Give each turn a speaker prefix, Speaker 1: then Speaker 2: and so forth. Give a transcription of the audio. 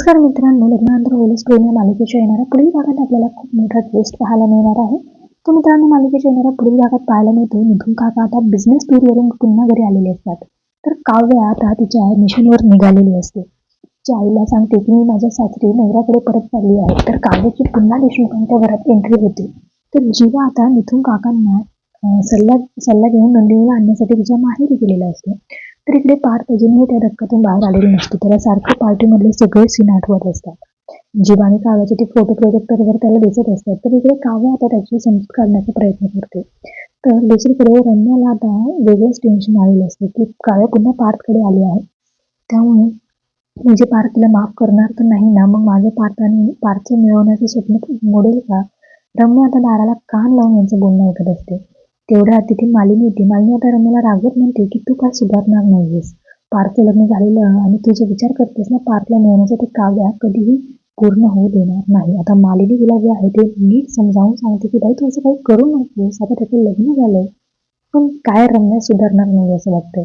Speaker 1: नमस्कार मित्रांनो लग्नानंतर होईल या मालिकेच्या येणाऱ्या पुढील भागात आपल्याला खूप मोठा ट्विस्ट पाहायला मिळणार आहे. तर मित्रांनो मालिकेच्या येणाऱ्या पुढील भागात पाहायला मिळतो मिथुन काका. आता बिझनेस टूरवरून पुन्हा घरी आलेले असतात. तर काव्य आता तिच्या मिशनवर निघालेली असते. तिच्या आईला सांगते की मी माझ्या सासरी नवऱ्याकडे परत चालली आहे. तर काव्याची पुन्हा देशमुखांच्या घरात एंट्री होते. तर जीवा आता मिथून काकांना सल्ला सल्ला घेऊन नंदिनीला आणण्यासाठी तिच्या माहेरी गेलेला असतो तर इकडे पार्थ अजूनही त्या धक्क्यातून बाहेर आलेली नसते. त्याला सारखं पार्टीमधले सगळे सीन आठवत असतात. जीवा आणि काव्याचे ते फोटो प्रोजेक्टरवर त्याला दिसत असतात. तर इकडे काव्य आता त्याची समजूत काढण्याचा प्रयत्न करते. तर दुसरीकडे रम्याला आता वेगळंच टेन्शन आलेलं असते की काव्य पुन्हा पार्थकडे आली आहे. त्यामुळे म्हणजे पार्थ तिला माफ करणार तर नाही ना? मग माझं पार्थ आणि पार्थचं मिळवण्याचं स्वप्न मोडेल का? रम्या आता दाराला कान लावून यांचं बोलणं ऐकत असते. तेवढ्या तिथे मालिनी येते मालिनी आता रम्याला रागवत म्हणते की तू काय सुधारणार नाहीयेस. पार्थचं लग्न झालेलं आणि तू जो विचार करतेस ना पार्थला मिळवण्याचं ते काव्या कधीही पूर्ण होऊ देणार नाही. आता मालिनी तिला जे आहे ते नीट समजावून सांगते की भाई तू असं काही करू नकोस. आता त्याचं लग्न झालंय. पण काय रम्या सुधारणार नाही असं वाटतंय.